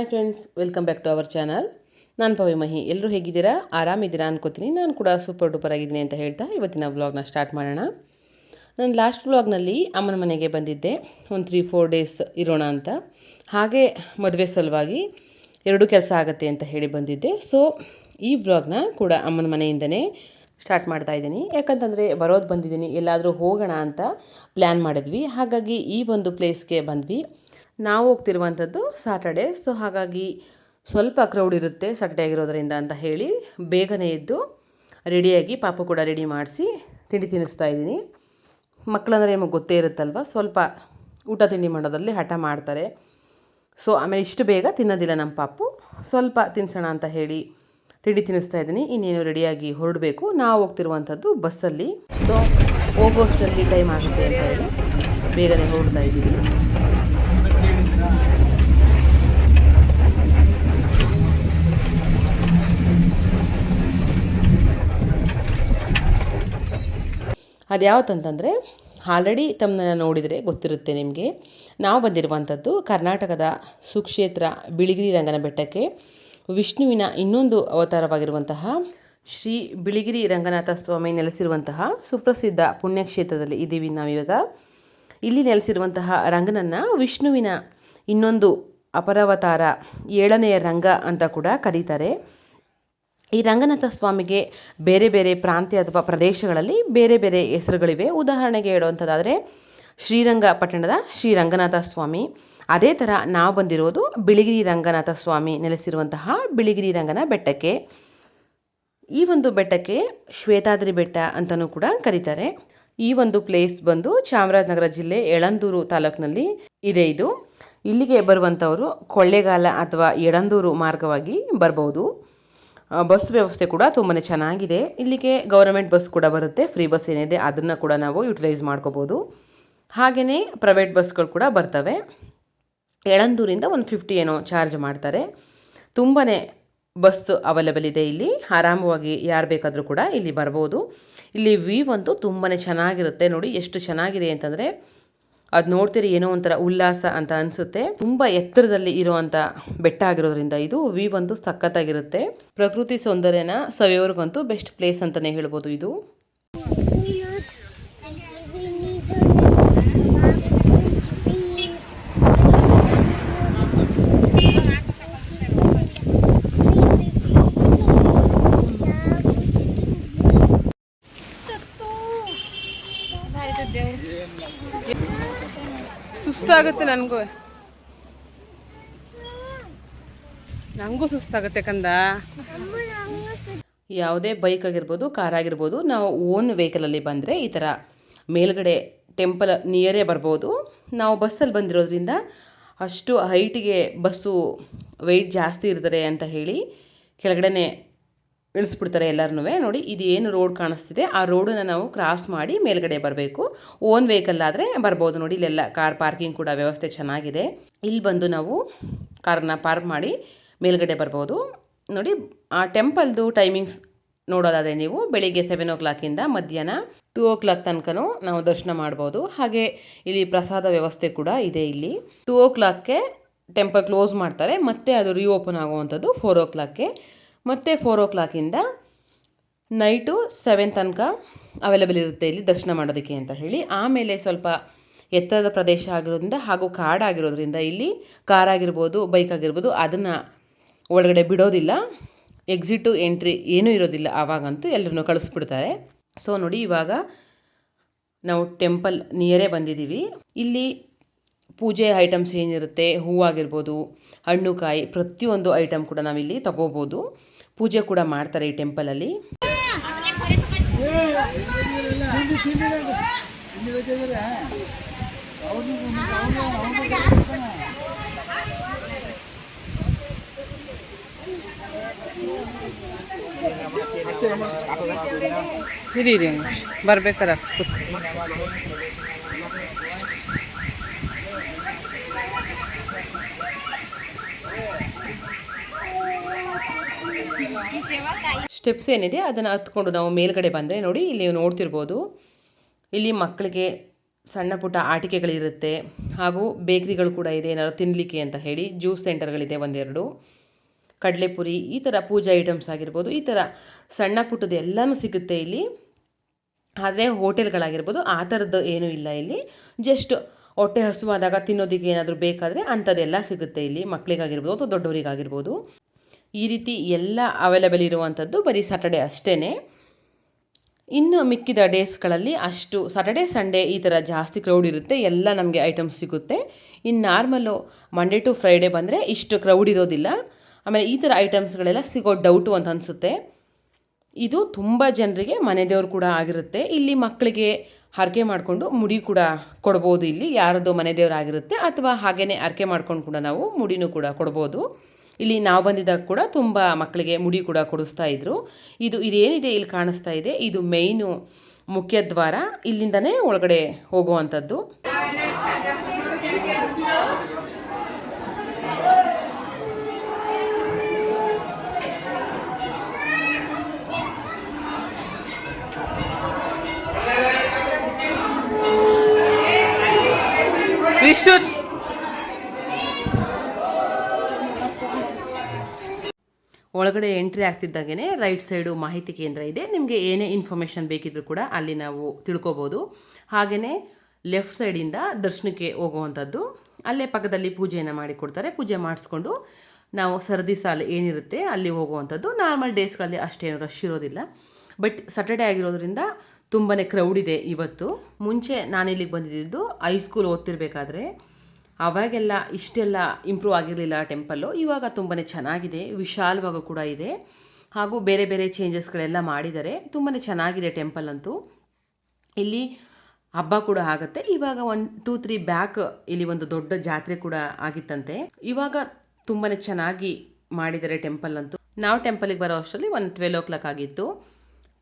Hi friends, welcome back to our channel. ನಾನು ಪವಿ ಮಹಿ. ಎಲ್ಲರೂ ಹೇಗಿದ್ದೀರಾ? ಆರಾಮಿದ್ದೀರಾ ಅನ್ಕೋತೀನಿ. ನಾನು ಕೂಡ ಸೂಪರ್ ಡೂಪರ್ ಆಗಿದ್ದೀನಿ ಅಂತ ಹೇಳ್ತಾ ಇವತ್ತಿನ ವ್ಲಾಗ್ನ ಸ್ಟಾರ್ಟ್ ಮಾಡೋಣ. ನಾನು ಲಾಸ್ಟ್ ವ್ಲಾಗ್ನಲ್ಲಿ ಅಮ್ಮನ ಮನೆಗೆ ಬಂದಿದ್ದೆ. ಒಂದು ತ್ರೀ ಫೋರ್ ಡೇಸ್ ಇರೋಣ ಅಂತ. ಹಾಗೆ ಮದುವೆ ಸಲುವಾಗಿ ಎರಡು ಕೆಲಸ ಆಗುತ್ತೆ ಅಂತ ಹೇಳಿ ಬಂದಿದ್ದೆ. ಸೊ ಈ ವ್ಲಾಗ್ನ ಕೂಡ ಅಮ್ಮನ ಮನೆಯಿಂದನೇ ಸ್ಟಾರ್ಟ್ ಮಾಡ್ತಾ ಇದ್ದೀನಿ. ಯಾಕಂತಂದರೆ ಬರೋದು ಬಂದಿದ್ದೀನಿ. ಎಲ್ಲಾದರೂ ಹೋಗೋಣ ಅಂತ ಪ್ಲ್ಯಾನ್ ಮಾಡಿದ್ವಿ. ಹಾಗಾಗಿ ಈ ಒಂದು ಪ್ಲೇಸ್ಗೆ ಬಂದ್ವಿ. ನಾವು ಹೋಗ್ತಿರುವಂಥದ್ದು ಸಾಟರ್ಡೆ ಸೊ ಹಾಗಾಗಿ ಸ್ವಲ್ಪ ಕ್ರೌಡ್ ಇರುತ್ತೆ ಸಾಟರ್ಡೆ ಆಗಿರೋದ್ರಿಂದ ಅಂತ ಹೇಳಿ ಬೇಗನೆ ಎದ್ದು ರೆಡಿಯಾಗಿ ಪಾಪು ಕೂಡ ರೆಡಿ ಮಾಡಿಸಿ ತಿಂಡಿ ತಿನ್ನಿಸ್ತಾ ಇದ್ದೀನಿ. ಮಕ್ಕಳಂದರೆ ನಿಮಗೆ ಗೊತ್ತೇ ಇರುತ್ತಲ್ವ? ಸ್ವಲ್ಪ ಊಟ ತಿಂಡಿ ಮಾಡೋದರಲ್ಲಿ ಹಠ ಮಾಡ್ತಾರೆ. ಸೊ ಆಮೇಲೆ ಇಷ್ಟು ಬೇಗ ತಿನ್ನೋದಿಲ್ಲ ನಮ್ಮ ಪಾಪು. ಸ್ವಲ್ಪ ತಿನ್ನಿಸೋಣ ಅಂತ ಹೇಳಿ ತಿಂಡಿ ತಿನ್ನಿಸ್ತಾ ಇದ್ದೀನಿ. ಇನ್ನೇನು ರೆಡಿಯಾಗಿ ಹೊರಡಬೇಕು. ನಾವು ಹೋಗ್ತಿರುವಂಥದ್ದು ಬಸ್ಸಲ್ಲಿ. ಸೊ ಹೋಗೋಷ್ಟರಲ್ಲಿ ಟೈಮ್ ಆಗುತ್ತೆ ಅಂತ ಹೇಳಿ ಬೇಗನೆ ಹೊರಡ್ತಾ ಇದ್ದೀವಿ. ಅದು ಯಾವತ್ತಂತಂದರೆ ಆಲ್ರೆಡಿ ತಮ್ಮನ್ನ ನೋಡಿದರೆ ಗೊತ್ತಿರುತ್ತೆ ನಿಮಗೆ. ನಾವು ಬಂದಿರುವಂಥದ್ದು ಕರ್ನಾಟಕದ ಸುಕ್ಷೇತ್ರ ಬಿಳಿಗಿರಿ ರಂಗನ ಬೆಟ್ಟಕ್ಕೆ ವಿಷ್ಣುವಿನ ಇನ್ನೊಂದು ಅವತಾರವಾಗಿರುವಂತಹ ಶ್ರೀ ಬಿಳಿಗಿರಿ ರಂಗನಾಥ ಸ್ವಾಮಿ ನೆಲೆಸಿರುವಂತಹ ಸುಪ್ರಸಿದ್ಧ ಪುಣ್ಯಕ್ಷೇತ್ರದಲ್ಲಿ ಇದ್ದೀವಿ ನಾವಿವಾಗ. ಇಲ್ಲಿ ನೆಲೆಸಿರುವಂತಹ ರಂಗನನ್ನು ವಿಷ್ಣುವಿನ ಇನ್ನೊಂದು ಅಪರವತಾರ ಏಳನೆಯ ರಂಗ ಅಂತ ಕೂಡ ಕರೀತಾರೆ. ಈ ರಂಗನಾಥ ಸ್ವಾಮಿಗೆ ಬೇರೆ ಬೇರೆ ಪ್ರಾಂತ್ಯ ಅಥವಾ ಪ್ರದೇಶಗಳಲ್ಲಿ ಬೇರೆ ಬೇರೆ ಹೆಸರುಗಳಿವೆ. ಉದಾಹರಣೆಗೆ ಹೇಳುವಂಥದ್ದಾದರೆ ಶ್ರೀರಂಗಪಟ್ಟಣದ ಶ್ರೀ ರಂಗನಾಥ ಸ್ವಾಮಿ. ಅದೇ ಥರ ನಾವು ಬಂದಿರೋದು ಬಿಳಿಗಿರಿ ರಂಗನಾಥ ಸ್ವಾಮಿ ನೆಲೆಸಿರುವಂತಹ ಬಿಳಿಗಿರಿ ರಂಗನ ಬೆಟ್ಟಕ್ಕೆ. ಈ ಒಂದು ಬೆಟ್ಟಕ್ಕೆ ಶ್ವೇತಾದ್ರಿ ಬೆಟ್ಟ ಅಂತಲೂ ಕೂಡ ಕರೀತಾರೆ. ಈ ಒಂದು ಪ್ಲೇಸ್ ಬಂದು ಚಾಮರಾಜನಗರ ಜಿಲ್ಲೆ ಯಳಂದೂರು ತಾಲೂಕಿನಲ್ಲಿ ಇದೆ ಇದು. ಇಲ್ಲಿಗೆ ಬರುವಂಥವರು ಕೊಳ್ಳೆಗಾಲ ಅಥವಾ ಯಳಂದೂರು ಮಾರ್ಗವಾಗಿ ಬರ್ಬೋದು. ಬಸ್ ವ್ಯವಸ್ಥೆ ಕೂಡ ತುಂಬಾ ಚೆನ್ನಾಗಿದೆ. ಇಲ್ಲಿಗೆ ಗೌರ್ಮೆಂಟ್ ಬಸ್ ಕೂಡ ಬರುತ್ತೆ. ಫ್ರೀ ಬಸ್ ಏನಿದೆ ಅದನ್ನು ಕೂಡ ನಾವು ಯುಟಿಲೈಸ್ ಮಾಡ್ಕೋಬೋದು. ಹಾಗೆಯೇ ಪ್ರೈವೇಟ್ ಬಸ್ಗಳು ಕೂಡ ಬರ್ತವೆ. ಎಳಂದೂರಿಂದ ಒಂದು ಫಿಫ್ಟಿ ಏನೋ ಚಾರ್ಜ್ ಮಾಡ್ತಾರೆ. ತುಂಬಾ ಬಸ್ ಅವೈಲೇಬಲ್ ಇದೆ ಇಲ್ಲಿ. ಆರಾಮವಾಗಿ ಯಾರು ಬೇಕಾದರೂ ಕೂಡ ಇಲ್ಲಿ ಬರ್ಬೋದು. ಇಲ್ಲಿ ವ್ಯೂ ಅಂತೂ ತುಂಬಾ ಚೆನ್ನಾಗಿರುತ್ತೆ. ನೋಡಿ ಎಷ್ಟು ಚೆನ್ನಾಗಿದೆ ಅಂತಂದರೆ ಅದು ನೋಡ್ತೀರಿ ಏನೋ ಒಂಥರ ಉಲ್ಲಾಸ ಅಂತ ಅನಿಸುತ್ತೆ. ತುಂಬ ಎತ್ತರದಲ್ಲಿ ಇರುವಂಥ ಬೆಟ್ಟ ಆಗಿರೋದ್ರಿಂದ ಇದು ವಿ ಒಂದು ಸಖತ್ತಾಗಿರುತ್ತೆ. ಪ್ರಕೃತಿ ಸೌಂದರ್ಯನ ಸವಿಯೋರ್ಗಂತೂ ಬೆಸ್ಟ್ ಪ್ಲೇಸ್ ಅಂತಲೇ ಹೇಳ್ಬೋದು ಇದು. ಸುಸ್ತಾಗುತ್ತೆ ನನಗೂ. ನನಗೂ ಸುಸ್ತಾಗುತ್ತೆ ಕಂದ. ಯಾವುದೇ ಬೈಕ್ ಆಗಿರ್ಬೋದು, ಕಾರ್ ಆಗಿರ್ಬೋದು, ನಾವು ಓನ್ ವೆಹಿಕಲಲ್ಲಿ ಬಂದರೆ ಈ ಥರ ಮೇಲ್ಗಡೆ ಟೆಂಪಲ್ ನಿಯರೇ ಬರ್ಬೋದು. ನಾವು ಬಸ್ಸಲ್ಲಿ ಬಂದಿರೋದ್ರಿಂದ ಅಷ್ಟು ಹೈಟಿಗೆ ಬಸ್ಸು ವೆಯ್ಟ್ ಜಾಸ್ತಿ ಇರ್ತಾರೆ ಅಂತ ಹೇಳಿ ಕೆಳಗಡೆ ಇಳಿಸ್ಬಿಡ್ತಾರೆ ಎಲ್ಲರೂ ನೋಡಿ ಇದು ಏನು ರೋಡ್ ಕಾಣಿಸ್ತಿದೆ, ಆ ರೋಡನ್ನು ನಾವು ಕ್ರಾಸ್ ಮಾಡಿ ಮೇಲ್ಗಡೆ ಬರಬೇಕು. ಓನ್ ವೆಹಿಕಲ್ ಆದರೆ ಬರ್ಬೋದು. ನೋಡಿ, ಇಲ್ಲೆಲ್ಲ ಕಾರ್ ಪಾರ್ಕಿಂಗ್ ಕೂಡ ವ್ಯವಸ್ಥೆ ಚೆನ್ನಾಗಿದೆ. ಇಲ್ಲಿ ಬಂದು ನಾವು ಕಾರನ್ನ ಪಾರ್ಕ್ ಮಾಡಿ ಮೇಲ್ಗಡೆ ಬರ್ಬೋದು. ನೋಡಿ, ಆ ಟೆಂಪಲ್ದು ಟೈಮಿಂಗ್ಸ್ ನೋಡೋದಾದರೆ ನೀವು ಬೆಳಿಗ್ಗೆ ಸೆವೆನ್ ಓ ಕ್ಲಾಕಿಂದ ಮಧ್ಯಾಹ್ನ ಟೂ ಓ ಕ್ಲಾಕ್ ತನಕನೂ ನಾವು ದರ್ಶನ ಮಾಡ್ಬೋದು. ಹಾಗೆ ಇಲ್ಲಿ ಪ್ರಸಾದ ವ್ಯವಸ್ಥೆ ಕೂಡ ಇದೆ ಇಲ್ಲಿ. ಟೂ ಓ ಕ್ಲಾಕ್ಗೆ ಟೆಂಪಲ್ ಕ್ಲೋಸ್ ಮಾಡ್ತಾರೆ, ಮತ್ತೆ ಅದು ರೀಓಪನ್ ಆಗುವಂಥದ್ದು ಫೋರ್ ಓ ಕ್ಲಾಕ್ಗೆ ಮತ್ತು ಫೋರ್ ಓ ಕ್ಲಾಕಿಂದ ನೈಟು ಸೆವೆನ್ ತನಕ ಅವೈಲೇಬಲ್ ಇರುತ್ತೆ ಇಲ್ಲಿ ದರ್ಶನ ಮಾಡೋದಕ್ಕೆ ಅಂತ ಹೇಳಿ. ಆಮೇಲೆ ಸ್ವಲ್ಪ ಎತ್ತರದ ಪ್ರದೇಶ ಆಗಿರೋದ್ರಿಂದ ಹಾಗೂ ಕಾಡಾಗಿರೋದ್ರಿಂದ ಇಲ್ಲಿ ಕಾರ್ ಆಗಿರ್ಬೋದು ಬೈಕ್ ಆಗಿರ್ಬೋದು ಅದನ್ನು ಒಳಗಡೆ ಬಿಡೋದಿಲ್ಲ. ಎಕ್ಸಿಟು ಎಂಟ್ರಿ ಏನೂ ಇರೋದಿಲ್ಲ ಆವಾಗಂತೂ ಎಲ್ಲರನ್ನೂ ಕಳಿಸ್ಬಿಡ್ತಾರೆ. ಸೊ ನೋಡಿ ಇವಾಗ ನಾವು ಟೆಂಪಲ್ ನಿಯರೇ ಬಂದಿದ್ದೀವಿ. ಇಲ್ಲಿ ಪೂಜೆ ಐಟಮ್ಸ್ ಏನಿರುತ್ತೆ ಹೂವಾಗಿರ್ಬೋದು ಹಣ್ಣು ಕಾಯಿ ಪ್ರತಿಯೊಂದು ಐಟಮ್ ಕೂಡ ನಾವಿಲ್ಲಿ ತಗೋಬೋದು. ಪೂಜೆ ಕೂಡ ಮಾಡ್ತಾರೆ ಈ ಟೆಂಪಲಲ್ಲಿ. ಇರಿ ಬರ್ಬೇಕಾರೆ ಸ್ಟೆಪ್ಸ್ ಏನಿದೆ ಅದನ್ನು ಹತ್ಕೊಂಡು ನಾವು ಮೇಲ್ಗಡೆ ಬಂದರೆ ನೋಡಿ ಇಲ್ಲಿ ನೋಡ್ತಿರ್ಬೋದು. ಇಲ್ಲಿ ಮಕ್ಕಳಿಗೆ ಸಣ್ಣ ಪುಟ್ಟ ಆಟಿಕೆಗಳಿರುತ್ತೆ ಹಾಗೂ ಬೇಕ್ರಿಗಳು ಕೂಡ ಇದೆ, ಏನಾದ್ರು ತಿನ್ನಲಿಕ್ಕೆ ಅಂತ ಹೇಳಿ ಜ್ಯೂಸ್ ಸೆಂಟರ್ಗಳಿದೆ ಒಂದೆರಡು. ಕಡಲೆಪುರಿ, ಈ ಥರ ಪೂಜಾ ಐಟಮ್ಸ್ ಆಗಿರ್ಬೋದು, ಈ ಥರ ಸಣ್ಣ ಪುಟ್ಟದ್ದು ಎಲ್ಲನೂ ಸಿಗುತ್ತೆ ಇಲ್ಲಿ. ಆದರೆ ಹೋಟೆಲ್ಗಳಾಗಿರ್ಬೋದು, ಆ ಥರದ್ದು ಏನೂ ಇಲ್ಲ ಇಲ್ಲಿ. ಜಸ್ಟ್ ಹೊಟ್ಟೆ ಹಸುವಾದಾಗ ತಿನ್ನೋದಕ್ಕೆ ಏನಾದರೂ ಬೇಕಾದರೆ ಅಂಥದ್ದೆಲ್ಲ ಸಿಗುತ್ತೆ ಇಲ್ಲಿ ಮಕ್ಕಳಿಗಾಗಿರ್ಬೋದು ಅಥವಾ ದೊಡ್ಡವರಿಗಾಗಿರ್ಬೋದು. ಈ ರೀತಿ ಎಲ್ಲ ಅವೈಲೇಬಲ್ ಇರುವಂಥದ್ದು ಬರೀ ಸಾಟರ್ಡೆ ಅಷ್ಟೇ ಇನ್ನು ಮಿಕ್ಕಿದ ಡೇಸ್ಗಳಲ್ಲಿ ಅಷ್ಟು ಸಾಟರ್ಡೆ ಸಂಡೇ ಈ ಥರ ಜಾಸ್ತಿ ಕ್ರೌಡ್ ಇರುತ್ತೆ, ಎಲ್ಲ ನಮಗೆ ಐಟಮ್ಸ್ ಸಿಗುತ್ತೆ. ಇನ್ನು ನಾರ್ಮಲು ಮಂಡೇ ಟು ಫ್ರೈಡೇ ಬಂದರೆ ಇಷ್ಟು ಕ್ರೌಡ್ ಇರೋದಿಲ್ಲ. ಆಮೇಲೆ ಈ ಥರ ಐಟಮ್ಸ್ಗಳೆಲ್ಲ ಸಿಗೋ ಡೌಟು ಅಂತ ಅನಿಸುತ್ತೆ. ಇದು ತುಂಬ ಜನರಿಗೆ ಮನೆ ದೇವರು ಕೂಡ ಆಗಿರುತ್ತೆ. ಇಲ್ಲಿ ಮಕ್ಕಳಿಗೆ ಹರಕೆ ಮಾಡಿಕೊಂಡು ಮುಡಿ ಕೂಡ ಕೊಡ್ಬೋದು ಇಲ್ಲಿ. ಯಾರದ್ದು ಮನೆ ದೇವ್ರು ಆಗಿರುತ್ತೆ ಅಥವಾ ಹಾಗೆಯೇ ಹರಕೆ ಮಾಡ್ಕೊಂಡು ಕೂಡ ನಾವು ಮುಡಿನೂ ಕೂಡ ಕೊಡ್ಬೋದು. ಇಲ್ಲಿ ನಾವು ಬಂದಿದ್ದಾಗ ಕೂಡ ತುಂಬ ಮಕ್ಕಳಿಗೆ ಮುಡಿ ಕೂಡ ಕೊಡಿಸ್ತಾ ಇದ್ರು. ಇದು ಇದೇನಿದೆ ಇಲ್ಲಿ ಕಾಣಿಸ್ತಾ ಇದೆ. ಇದು ಮೇಯ್ನು ಮುಖ್ಯದ್ವಾರ ಇಲ್ಲಿಂದನೇ ಒಳಗಡೆ ಹೋಗುವಂಥದ್ದು. ವಿಷ್ಣು ಒಳಗಡೆ ಎಂಟ್ರಿ ಆಗ್ತಿದ್ದಾಗೇನೆ ರೈಟ್ ಸೈಡು ಮಾಹಿತಿ ಕೇಂದ್ರ ಇದೆ. ನಿಮಗೆ ಏನೇ ಇನ್ಫಾರ್ಮೇಷನ್ ಬೇಕಿದ್ರೂ ಕೂಡ ಅಲ್ಲಿ ನಾವು ತಿಳ್ಕೊಬೋದು. ಹಾಗೆಯೇ ಲೆಫ್ಟ್ ಸೈಡಿಂದ ದರ್ಶನಕ್ಕೆ ಹೋಗುವಂಥದ್ದು. ಅಲ್ಲೇ ಪಕ್ಕದಲ್ಲಿ ಪೂಜೆಯನ್ನು ಮಾಡಿಕೊಡ್ತಾರೆ. ಪೂಜೆ ಮಾಡಿಸ್ಕೊಂಡು ನಾವು ಸರದಿ ಸಾಲು ಏನಿರುತ್ತೆ ಅಲ್ಲಿ ಹೋಗುವಂಥದ್ದು. ನಾರ್ಮಲ್ ಡೇಸ್ಗಳಲ್ಲಿ ಅಷ್ಟೇನು ರಶ್ ಇರೋದಿಲ್ಲ. ಬಟ್ ಸಟರ್ಡೆ ಆಗಿರೋದ್ರಿಂದ ತುಂಬಾ ಕ್ರೌಡ್ ಇದೆ ಇವತ್ತು. ಮುಂಚೆ ನಾನು ಇಲ್ಲಿಗೆ ಬಂದಿದ್ದು ಹೈಸ್ಕೂಲ್ ಓದ್ತಿರ್ಬೇಕಾದ್ರೆ ಅವಾಗೆಲ್ಲ ಇಷ್ಟೆಲ್ಲ ಇಂಪ್ರೂವ್ ಆಗಿರಲಿಲ್ಲ ಟೆಂಪಲ್ಲು ಇವಾಗ ತುಂಬಾ ಚೆನ್ನಾಗಿದೆ. ವಿಶಾಲವಾಗೂ ಕೂಡ ಇದೆ. ಹಾಗೂ ಬೇರೆ ಬೇರೆ ಚೇಂಜಸ್ಗಳೆಲ್ಲ ಮಾಡಿದ್ದಾರೆ ತುಂಬಾ ಚೆನ್ನಾಗಿದೆ ಟೆಂಪಲ್ ಅಂತೂ. ಇಲ್ಲಿ ಹಬ್ಬ ಕೂಡ ಆಗುತ್ತೆ. ಇವಾಗ ಒಂದು ಟೂ ತ್ರೀ ಬ್ಯಾಕ್ ಇಲ್ಲಿ ಒಂದು ದೊಡ್ಡ ಜಾತ್ರೆ ಕೂಡ ಆಗಿತ್ತಂತೆ. ಇವಾಗ ತುಂಬಾ ಚೆನ್ನಾಗಿ ಮಾಡಿದ್ದಾರೆ ಟೆಂಪಲ್ ಅಂತೂ. ನಾವು ಟೆಂಪಲಿಗೆ ಬರೋ ಅಷ್ಟರಲ್ಲಿ ಒಂದು ಟ್ವೆಲ್ ಓ ಕ್ಲಾಕ್ ಆಗಿತ್ತು.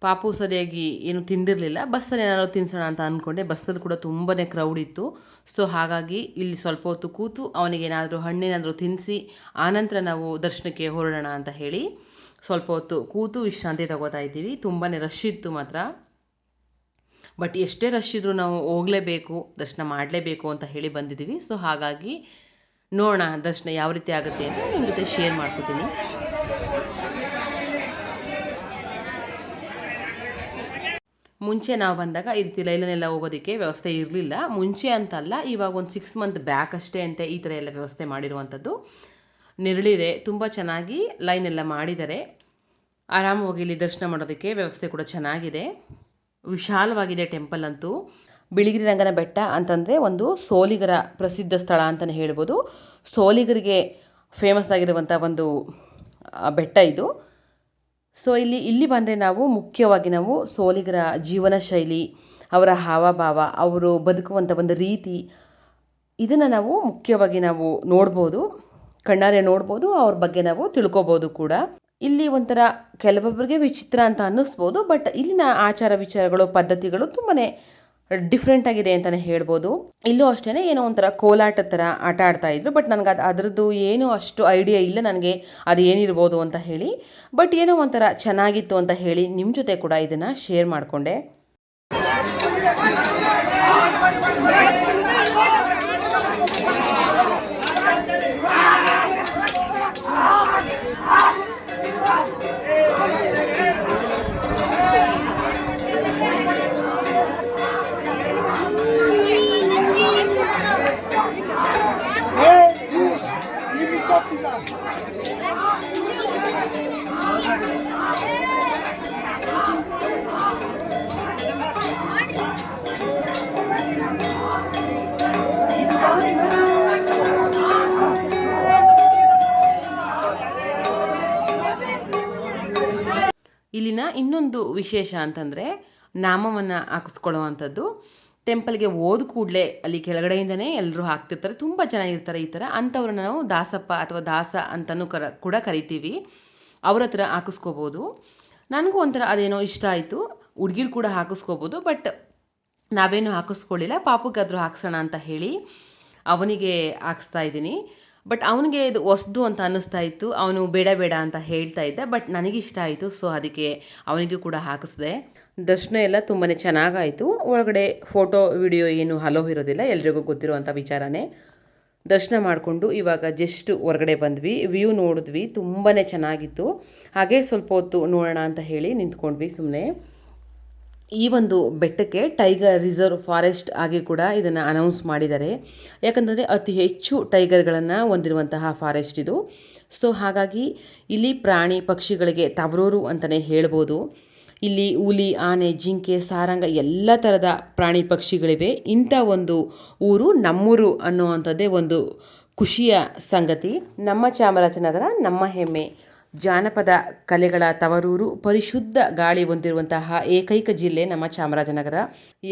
ಪಾಪು ಸರಿಯಾಗಿ ಏನು ತಿಂದಿರಲಿಲ್ಲ, ಬಸ್ಸಲ್ಲಿ ಏನಾದ್ರು ತಿನ್ಸೋಣ ಅಂತ ಅಂದ್ಕೊಂಡೆ ಬಸ್ಸಲ್ಲಿ ಕೂಡ ತುಂಬಾ ಕ್ರೌಡ್ ಇತ್ತು. ಸೊ ಹಾಗಾಗಿ ಇಲ್ಲಿ ಸ್ವಲ್ಪ ಹೊತ್ತು ಕೂತು ಅವನಿಗೇನಾದರೂ ಹಣ್ಣೇನಾದರೂ ತಿನ್ನಿಸಿ ಆನಂತರ ನಾವು ದರ್ಶನಕ್ಕೆ ಹೊರಡೋಣ ಅಂತ ಹೇಳಿ ಸ್ವಲ್ಪ ಹೊತ್ತು ಕೂತು ವಿಶ್ರಾಂತಿ ತಗೋತಾ ಇದ್ದೀವಿ. ತುಂಬಾ ರಶ್ ಇತ್ತು ಮಾತ್ರ. ಬಟ್ ಎಷ್ಟೇ ರಶ್ ಇದ್ದರೂ ನಾವು ಹೋಗಲೇಬೇಕು, ದರ್ಶನ ಮಾಡಲೇಬೇಕು ಅಂತ ಹೇಳಿ ಬಂದಿದ್ದೀವಿ. ಸೊ ಹಾಗಾಗಿ ನೋಡೋಣ ದರ್ಶನ ಯಾವ ರೀತಿ ಆಗುತ್ತೆ ಅಂತ ನಿಮ್ಮ ಜೊತೆ ಶೇರ್ ಮಾಡ್ಕೋತೀನಿ. ಮುಂಚೆ ನಾವು ಬಂದಾಗ ಈ ರೀತಿ ಹೋಗೋದಕ್ಕೆ ವ್ಯವಸ್ಥೆ ಇರಲಿಲ್ಲ. ಮುಂಚೆ ಅಂತಲ್ಲ, ಇವಾಗ ಒಂದು ಸಿಕ್ಸ್ ಮಂತ್ ಬ್ಯಾಕ್ ಅಷ್ಟೇ ಅಂತ ಈ ಥರ ಎಲ್ಲ ವ್ಯವಸ್ಥೆ ಮಾಡಿರುವಂಥದ್ದು. ನೆರಳಿದೆ, ತುಂಬ ಚೆನ್ನಾಗಿ ಲೈನ್ ಎಲ್ಲ ಮಾಡಿದ್ದಾರೆ. ಆರಾಮವಾಗಿ ಇಲ್ಲಿ ದರ್ಶನ ಮಾಡೋದಕ್ಕೆ ವ್ಯವಸ್ಥೆ ಕೂಡ ಚೆನ್ನಾಗಿದೆ. ವಿಶಾಲವಾಗಿದೆ ಟೆಂಪಲ್ ಅಂತೂ. ಬಿಳಿಗಿರಿ ರಂಗನ ಬೆಟ್ಟ ಅಂತಂದರೆ ಒಂದು ಸೋಲಿಗರ ಪ್ರಸಿದ್ಧ ಸ್ಥಳ ಅಂತಲೇ ಹೇಳ್ಬೋದು. ಸೋಲಿಗರಿಗೆ ಫೇಮಸ್ ಆಗಿರುವಂಥ ಒಂದು ಬೆಟ್ಟ ಇದು. ಸೊ ಇಲ್ಲಿ ಇಲ್ಲಿ ಬಂದರೆ ನಾವು ಮುಖ್ಯವಾಗಿ ನಾವು ಸೋಲಿಗರ ಜೀವನ ಶೈಲಿ, ಅವರ ಹಾವಭಾವ, ಅವರು ಬದುಕುವಂಥ ಒಂದು ರೀತಿ, ಇದನ್ನು ನಾವು ಮುಖ್ಯವಾಗಿ ನಾವು ನೋಡ್ಬೋದು, ಕಣ್ಣಾರೆ ನೋಡ್ಬೋದು, ಅವ್ರ ಬಗ್ಗೆ ನಾವು ತಿಳ್ಕೊಬೋದು ಕೂಡ. ಇಲ್ಲಿ ಒಂಥರ ಕೆಲವೊಬ್ಬರಿಗೆ ವಿಚಿತ್ರ ಅಂತ ಅನ್ನಿಸ್ಬೋದು, ಬಟ್ ಇಲ್ಲಿನ ಆಚಾರ ವಿಚಾರಗಳು, ಪದ್ಧತಿಗಳು ತುಂಬಾ ಡಿಫ್ರೆಂಟ್ ಆಗಿದೆ ಅಂತಲೇ ಹೇಳ್ಬೋದು. ಇಲ್ಲೂ ಅಷ್ಟೇ ಏನೋ ಒಂಥರ ಕೋಲಾಟ ಥರ ಆಟ ಆಡ್ತಾ ಇದ್ರು ಬಟ್ ನನಗೆ ಅದು ಅದರದ್ದು ಏನೂ ಅಷ್ಟು ಐಡಿಯಾ ಇಲ್ಲ, ನನಗೆ ಅದು ಏನಿರ್ಬೋದು ಅಂತ ಹೇಳಿ. ಬಟ್ ಏನೋ ಒಂಥರ ಚೆನ್ನಾಗಿತ್ತು ಅಂತ ಹೇಳಿ ನಿಮ್ಮ ಜೊತೆ ಕೂಡ ಇದನ್ನು ಶೇರ್ ಮಾಡಿಕೊಂಡೆ. ಇನ್ನೊಂದು ವಿಶೇಷ ಅಂತಂದರೆ ನಾಮವನ್ನು ಹಾಕಿಸ್ಕೊಳ್ಳುವಂಥದ್ದು. ಟೆಂಪಲ್ಗೆ ಹೋದ ಕೂಡಲೇ ಅಲ್ಲಿ ಕೆಳಗಡೆಯಿಂದನೇ ಎಲ್ಲರೂ ಹಾಕ್ತಿರ್ತಾರೆ. ತುಂಬ ಚೆನ್ನಾಗಿರ್ತಾರೆ ಈ ಥರ. ಅಂಥವ್ರನ್ನ ನಾವು ದಾಸಪ್ಪ ಅಥವಾ ದಾಸ ಅಂತಲೂ ಕರ, ಕೂಡ ಕರಿತೀವಿ. ಅವ್ರ ಹತ್ರ ಹಾಕಿಸ್ಕೋಬೋದು. ನನಗೂ ಒಂಥರ ಅದೇನೋ ಇಷ್ಟ ಆಯಿತು. ಹುಡುಗಿರು ಕೂಡ ಹಾಕಿಸ್ಕೋಬೋದು, ಬಟ್ ನಾವೇನು ಹಾಕಿಸ್ಕೊಳ್ಳಿಲ್ಲ. ಪಾಪಕ್ಕಾದರೂ ಹಾಕ್ಸೋಣ ಅಂತ ಹೇಳಿ ಅವನಿಗೆ ಹಾಕಿಸ್ತಾ ಇದ್ದೀನಿ. ಬಟ್ ಅವನಿಗೆ ಇದು ಹೊಸ್ದು ಅಂತ ಅನ್ನಿಸ್ತಾ ಇತ್ತು. ಅವನು ಬೇಡ ಬೇಡ ಅಂತ ಹೇಳ್ತಾ ಇದ್ದ. ಬಟ್ ನನಗಿಷ್ಟ ಆಯಿತು. ಸೊ ಅದಕ್ಕೆ ಅವನಿಗೂ ಕೂಡ ಹಾಕಿಸ್ದೆ. ದರ್ಶನ ಎಲ್ಲ ತುಂಬಾ ಚೆನ್ನಾಗಾಯಿತು. ಒಳಗಡೆ ಫೋಟೋ ವಿಡಿಯೋ ಏನು ಹಲೋ ಇರೋದಿಲ್ಲ. ಎಲ್ರಿಗೂ ಗೊತ್ತಿರುವಂಥ ವಿಚಾರನೇ. ದರ್ಶನ ಮಾಡಿಕೊಂಡು ಇವಾಗ ಜಸ್ಟ್ ಹೊರಗಡೆ ಬಂದ್ವಿ. ವ್ಯೂ ನೋಡಿದ್ವಿ. ತುಂಬಾ ಚೆನ್ನಾಗಿತ್ತು. ಹಾಗೆ ಸ್ವಲ್ಪ ಹೊತ್ತು ನೋಡೋಣ ಅಂತ ಹೇಳಿ ನಿಂತ್ಕೊಂಡ್ವಿ ಸುಮ್ಮನೆ ಈ ಒಂದು ಬೆಟ್ಟಕ್ಕೆ ಟೈಗರ್ ರಿಸರ್ವ್ ಫಾರೆಸ್ಟ್ ಆಗಿ ಕೂಡ ಇದನ್ನು ಅನೌನ್ಸ್ ಮಾಡಿದ್ದಾರೆ. ಯಾಕಂತಂದರೆ ಅತಿ ಹೆಚ್ಚು ಟೈಗರ್ಗಳನ್ನು ಹೊಂದಿರುವಂತಹ ಫಾರೆಸ್ಟ್ ಇದು. ಸೊ, ಹಾಗಾಗಿ ಇಲ್ಲಿ ಪ್ರಾಣಿ ಪಕ್ಷಿಗಳಿಗೆ ತವರೂರು ಅಂತಲೇ ಹೇಳ್ಬೋದು. ಇಲ್ಲಿ ಹುಲಿ, ಆನೆ, ಜಿಂಕೆ, ಸಾರಂಗ ಎಲ್ಲ ಥರದ ಪ್ರಾಣಿ ಪಕ್ಷಿಗಳಿವೆ. ಇಂಥ ಒಂದು ಊರು ನಮ್ಮೂರು ಅನ್ನುವಂಥದ್ದೇ ಒಂದು ಖುಷಿಯ ಸಂಗತಿ. ನಮ್ಮ ಚಾಮರಾಜನಗರ, ನಮ್ಮ ಹೆಮ್ಮೆ. ಜಾನಪದ ಕಲೆಗಳ ತವರೂರು ಪರಿಶುದ್ಧ ಗಾಳಿ ಹೊಂದಿರುವಂತಹ ಏಕೈಕ ಜಿಲ್ಲೆ ನಮ್ಮ ಚಾಮರಾಜನಗರ.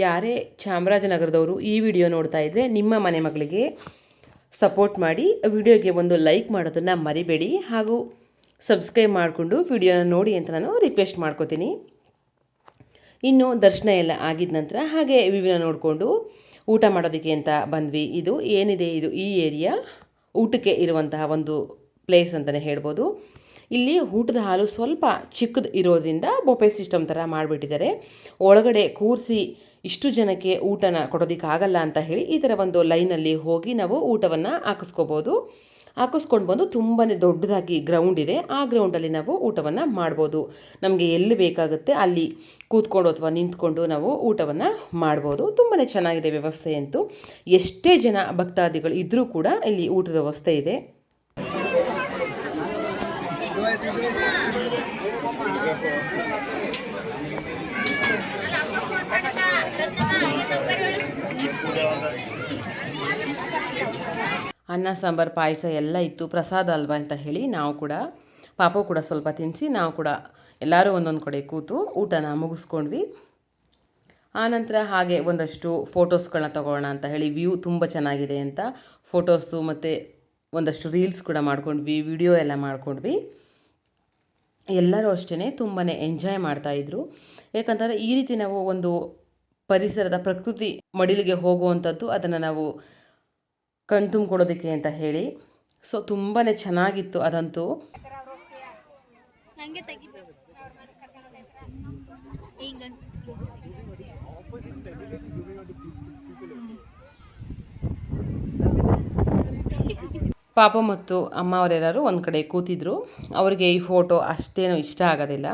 ಯಾರೇ ಚಾಮರಾಜನಗರದವರು ಈ ವಿಡಿಯೋ ನೋಡ್ತಾ ಇದ್ದರೆ ನಿಮ್ಮ ಮನೆ ಮಗಳಿಗೆ ಸಪೋರ್ಟ್ ಮಾಡಿ, ವಿಡಿಯೋಗೆ ಒಂದು ಲೈಕ್ ಮಾಡೋದನ್ನು ಮರಿಬೇಡಿ ಹಾಗೂ ಸಬ್ಸ್ಕ್ರೈಬ್ ಮಾಡಿಕೊಂಡು ವಿಡಿಯೋನ ನೋಡಿ ಅಂತ ನಾನು ರಿಕ್ವೆಸ್ಟ್ ಮಾಡ್ಕೋತೀನಿ. ಇನ್ನು ದರ್ಶನ ಎಲ್ಲ ಆಗಿದ ನಂತರ ಹಾಗೆ ವಿವಿನ ನೋಡಿಕೊಂಡು ಊಟ ಮಾಡೋದಕ್ಕೆ ಅಂತ ಬಂದ್ವಿ. ಇದು ಏನಿದೆ? ಇದು ಈ ಏರಿಯಾ ಊಟಕ್ಕೆ ಇರುವಂತಹ ಒಂದು ಪ್ಲೇಸ್ ಅಂತಲೇ ಹೇಳ್ಬೋದು. ಇಲ್ಲಿ ಊಟದ ಹಾಲು ಸ್ವಲ್ಪ ಚಿಕ್ಕದು ಇರೋದ್ರಿಂದ ಬೊಪೆ ಸಿಸ್ಟಮ್ ಥರ ಮಾಡಿಬಿಟ್ಟಿದ್ದಾರೆ. ಒಳಗಡೆ ಕೂರಿಸಿ ಇಷ್ಟು ಜನಕ್ಕೆ ಊಟನ ಕೊಡೋದಕ್ಕಾಗಲ್ಲ ಅಂತ ಹೇಳಿ ಈ ಥರ ಒಂದು ಲೈನಲ್ಲಿ ಹೋಗಿ ನಾವು ಊಟವನ್ನು ಹಾಕಿಸ್ಕೋಬೋದು. ಹಾಕಿಸ್ಕೊಂಡು ಬಂದು ತುಂಬಾ ದೊಡ್ಡದಾಗಿ ಗ್ರೌಂಡ್ ಇದೆ. ಆ ಗ್ರೌಂಡಲ್ಲಿ ನಾವು ಊಟವನ್ನು ಮಾಡ್ಬೋದು. ನಮಗೆ ಎಲ್ಲಿ ಬೇಕಾಗುತ್ತೆ ಅಲ್ಲಿ ಕೂತ್ಕೊಂಡು ಅಥವಾ ನಿಂತ್ಕೊಂಡು ನಾವು ಊಟವನ್ನು ಮಾಡ್ಬೋದು. ತುಂಬಾ ಚೆನ್ನಾಗಿದೆ ವ್ಯವಸ್ಥೆ ಅಂತೂ ಎಷ್ಟೇ ಜನ ಭಕ್ತಾದಿಗಳು ಇದ್ದರೂ ಕೂಡ ಇಲ್ಲಿ ಊಟದ ವ್ಯವಸ್ಥೆ ಇದೆ. ಅನ್ನ, ಸಾಂಬಾರು, ಪಾಯಸ ಎಲ್ಲ ಇತ್ತು. ಪ್ರಸಾದ ಅಲ್ವಾ ಅಂತ ಹೇಳಿ ನಾವು ಕೂಡ, ಪಾಪ ಕೂಡ ಸ್ವಲ್ಪ ತಿನ್ನಿಸಿ ನಾವು ಕೂಡ ಎಲ್ಲರೂ ಒಂದೊಂದು ಕಡೆ ಕೂತು ಊಟನ ಮುಗಿಸ್ಕೊಂಡ್ವಿ. ಆನಂತರ ಹಾಗೆ ಒಂದಷ್ಟು ಫೋಟೋಸ್ಗಳನ್ನ ತಗೊಳ್ಳೋಣ ಅಂತ ಹೇಳಿ ವ್ಯೂ ತುಂಬ ಚೆನ್ನಾಗಿದೆ ಅಂತ ಫೋಟೋಸು ಮತ್ತು ಒಂದಷ್ಟು ರೀಲ್ಸ್ ಕೂಡ ಮಾಡ್ಕೊಂಡ್ವಿ, ವಿಡಿಯೋ ಎಲ್ಲ ಮಾಡ್ಕೊಂಡ್ವಿ. ಎಲ್ಲರೂ ಅಷ್ಟೇ ತುಂಬಾ ಎಂಜಾಯ್ ಮಾಡ್ತಾಯಿದ್ರು ಯಾಕಂತಂದರೆ ಈ ರೀತಿ ನಾವು ಒಂದು ಪರಿಸರದ ಪ್ರಕೃತಿ ಮಡಿಲಿಗೆ ಹೋಗುವಂಥದ್ದು ಅದನ್ನು ನಾವು ಕಣ್ತುಂಬಿಕೊಡೋದಕ್ಕೆ ಅಂತ ಹೇಳಿ. ಸೊ ತುಂಬಾ ಚೆನ್ನಾಗಿತ್ತು ಅದಂತೂ. ಪಾಪ ಮತ್ತು ಅಮ್ಮ ಅವರೆಲ್ಲರೂ ಒಂದು ಕಡೆ ಕೂತಿದ್ರು. ಅವರಿಗೆ ಈ ಫೋಟೋ ಅಷ್ಟೇನು ಇಷ್ಟ ಆಗೋದಿಲ್ಲ.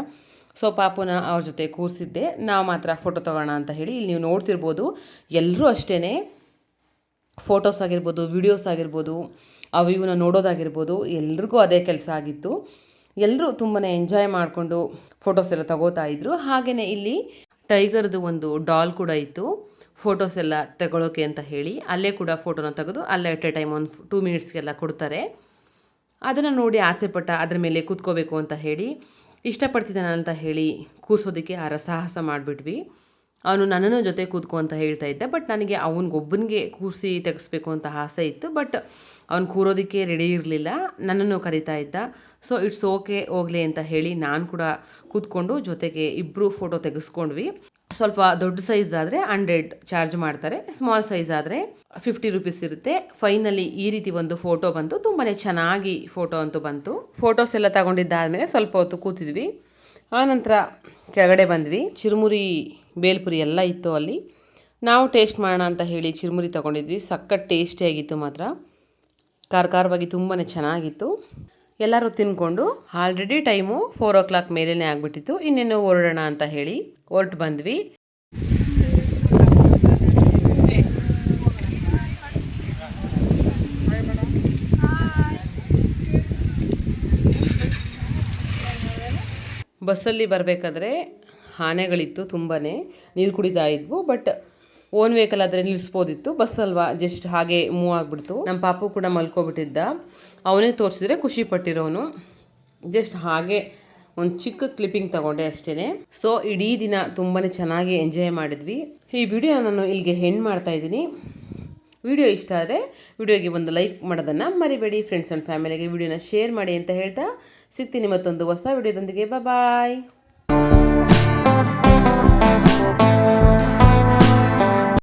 ಸೊ ಪಾಪುನ ಅವ್ರ ಜೊತೆ ಕೂರಿಸಿದ್ದೆ. ನಾವು ಮಾತ್ರ ಫೋಟೋ ತೊಗೋಣ ಅಂತ ಹೇಳಿ ಇಲ್ಲಿ ನೀವು ನೋಡ್ತಿರ್ಬೋದು. ಎಲ್ಲರೂ ಅಷ್ಟೇ ಫೋಟೋಸ್ ಆಗಿರ್ಬೋದು ವಿಡಿಯೋಸ್ ಆಗಿರ್ಬೋದು, ಅವು ಇವನ್ನ ನೋಡೋದಾಗಿರ್ಬೋದು, ಎಲ್ರಿಗೂ ಅದೇ ಕೆಲಸ ಆಗಿತ್ತು. ಎಲ್ಲರೂ ತುಂಬಾ ಎಂಜಾಯ್ ಮಾಡಿಕೊಂಡು ಫೋಟೋಸ್ ಎಲ್ಲ ತಗೋತಾ ಇದ್ರು. ಹಾಗೆಯೇ ಇಲ್ಲಿ ಟೈಗರ್ದು ಒಂದು ಡಾಲ್ ಕೂಡ ಇತ್ತು. ಫೋಟೋಸ್ ಎಲ್ಲ ತಗೊಳ್ಳೋಕೆ ಅಂತ ಹೇಳಿ ಅಲ್ಲೇ ಕೂಡ ಫೋಟೋನ ತೆಗೆದು ಅಲ್ಲೇ ಎಟ್ ಎ ಟೈಮ್ ಒಂದು ಟೂ ಮಿನಿಟ್ಸ್ಗೆಲ್ಲ ಕೊಡ್ತಾರೆ. ಅದನ್ನು ನೋಡಿ ಆಸೆಪಟ್ಟ ಅದ್ರ ಮೇಲೆ ಕೂತ್ಕೋಬೇಕು ಅಂತ ಹೇಳಿ ಇಷ್ಟಪಡ್ತಿದ್ದಾನೆ ಅಂತ ಹೇಳಿ ಕೂರಿಸೋದಕ್ಕೆ ಆ ಸಾಹಸ ಮಾಡಿಬಿಟ್ವಿ. ಅವನು ನನ್ನನ್ನು ಜೊತೆ ಕೂತ್ಕೊ ಅಂತ ಹೇಳ್ತಾ ಇದ್ದ, ಬಟ್ ನನಗೆ ಅವನಿಗೊಬ್ಬನಿಗೆ ಕೂರಿಸಿ ತೆಗೆಸ್ಬೇಕು ಅಂತ ಆಸೆ ಇತ್ತು, ಬಟ್ ಅವ್ನು ಕೂರೋದಕ್ಕೆ ರೆಡಿ ಇರಲಿಲ್ಲ, ನನ್ನನ್ನು ಕರಿತಾ ಇದ್ದ. ಸೊ ಇಟ್ಸ್ ಓಕೆ ಹೋಗಲಿ ಅಂತ ಹೇಳಿ ನಾನು ಕೂಡ ಕೂತ್ಕೊಂಡು ಜೊತೆಗೆ ಇಬ್ಬರು ಫೋಟೋ ತೆಗೆಸ್ಕೊಂಡ್ವಿ. ಸ್ವಲ್ಪ ದೊಡ್ಡ ಸೈಜ್ ಆದರೆ ಹಂಡ್ರೆಡ್ ಚಾರ್ಜ್ ಮಾಡ್ತಾರೆ ಸ್ಮಾಲ್ ಸೈಜ್ ಆದರೆ ಫಿಫ್ಟಿ ರುಪೀಸ್ ಇರುತ್ತೆ. ಫೈನಲಿ ಈ ರೀತಿ ಒಂದು ಫೋಟೋ ಬಂತು ತುಂಬಾ ಚೆನ್ನಾಗಿ ಫೋಟೋ ಅಂತೂ ಬಂತು. ಫೋಟೋಸ್ ಎಲ್ಲ ತಗೊಂಡಿದ್ದಾದಮೇಲೆ ಸ್ವಲ್ಪ ಹೊತ್ತು ಕೂತಿದ್ವಿ. ಆನಂತರ ಕೆಳಗಡೆ ಬಂದ್ವಿ. ಚಿರುಮುರಿ, ಬೇಲ್ಪುರಿ ಎಲ್ಲ ಇತ್ತು ಅಲ್ಲಿ. ನಾವು ಟೇಸ್ಟ್ ಮಾಡೋಣ ಅಂತ ಹೇಳಿ ಚಿರುಮುರಿ ತಗೊಂಡಿದ್ವಿ. ಸಖತ್ ಟೇಸ್ಟಿಯಾಗಿತ್ತು ಮಾತ್ರ. ಖಾರ ಖಾರವಾಗಿ ತುಂಬಾ ಚೆನ್ನಾಗಿತ್ತು. ಎಲ್ಲರೂ ತಿನ್ಕೊಂಡು ಆಲ್ರೆಡಿ ಟೈಮು ಫೋರ್ ಓ ಕ್ಲಾಕ್ ಮೇಲೇ ಆಗಿಬಿಟ್ಟಿತ್ತು. ಇನ್ನೇನು ಹೊರಡೋಣ ಅಂತ ಹೇಳಿ ಹೊರಟು ಬಂದ್ವಿ. ಬಸ್ಸಲ್ಲಿ ಬರಬೇಕಾದ್ರೆ ಆನೆಗಳಿತ್ತು ತುಂಬಾ ನೀರು ಕುಡಿತಾ ಇದ್ವು, ಬಟ್ ಓನ್ ವೆಹಿಕಲ್ ಆದರೆ ನಿಲ್ಲಿಸ್ಬೋದಿತ್ತು. ಬಸ್ ಅಲ್ವಾ ಜಸ್ಟ್ ಹಾಗೆ ಮೂವ್ ಆಗಿಬಿಡ್ತು. ನಮ್ಮ ಪಾಪು ಕೂಡ ಮಲ್ಕೊಬಿಟ್ಟಿದ್ದ. ಅವನೇ ತೋರಿಸಿದ್ರೆ ಖುಷಿ ಪಟ್ಟಿರೋನು. ಜಸ್ಟ್ ಹಾಗೆ ಒಂದು ಚಿಕ್ಕ ಕ್ಲಿಪ್ಪಿಂಗ್ ತಗೊಂಡೆ ಅಷ್ಟೇ ಸೊ ಇಡೀ ದಿನ ತುಂಬಾ ಚೆನ್ನಾಗಿ ಎಂಜಾಯ್ ಮಾಡಿದ್ವಿ. ಈ ವಿಡಿಯೋ ನಾನು ಇಲ್ಲಿಗೆ ಹೆಣ್ಣು ಮಾಡ್ತಾ ಇದ್ದೀನಿ. ವಿಡಿಯೋ ಇಷ್ಟ ಆದರೆ ವಿಡಿಯೋಗೆ ಒಂದು ಲೈಕ್ ಮಾಡೋದನ್ನು ಮರಿಬೇಡಿ. ಫ್ರೆಂಡ್ಸ್ ಆ್ಯಂಡ್ ಫ್ಯಾಮಿಲಿಗೆ ವಿಡಿಯೋನ ಶೇರ್ ಮಾಡಿ ಅಂತ ಹೇಳ್ತಾ ಸಿಗ್ತೀನಿ ಮತ್ತೊಂದು ಹೊಸ ವಿಡಿಯೋದೊಂದಿಗೆ ಬಾಯ್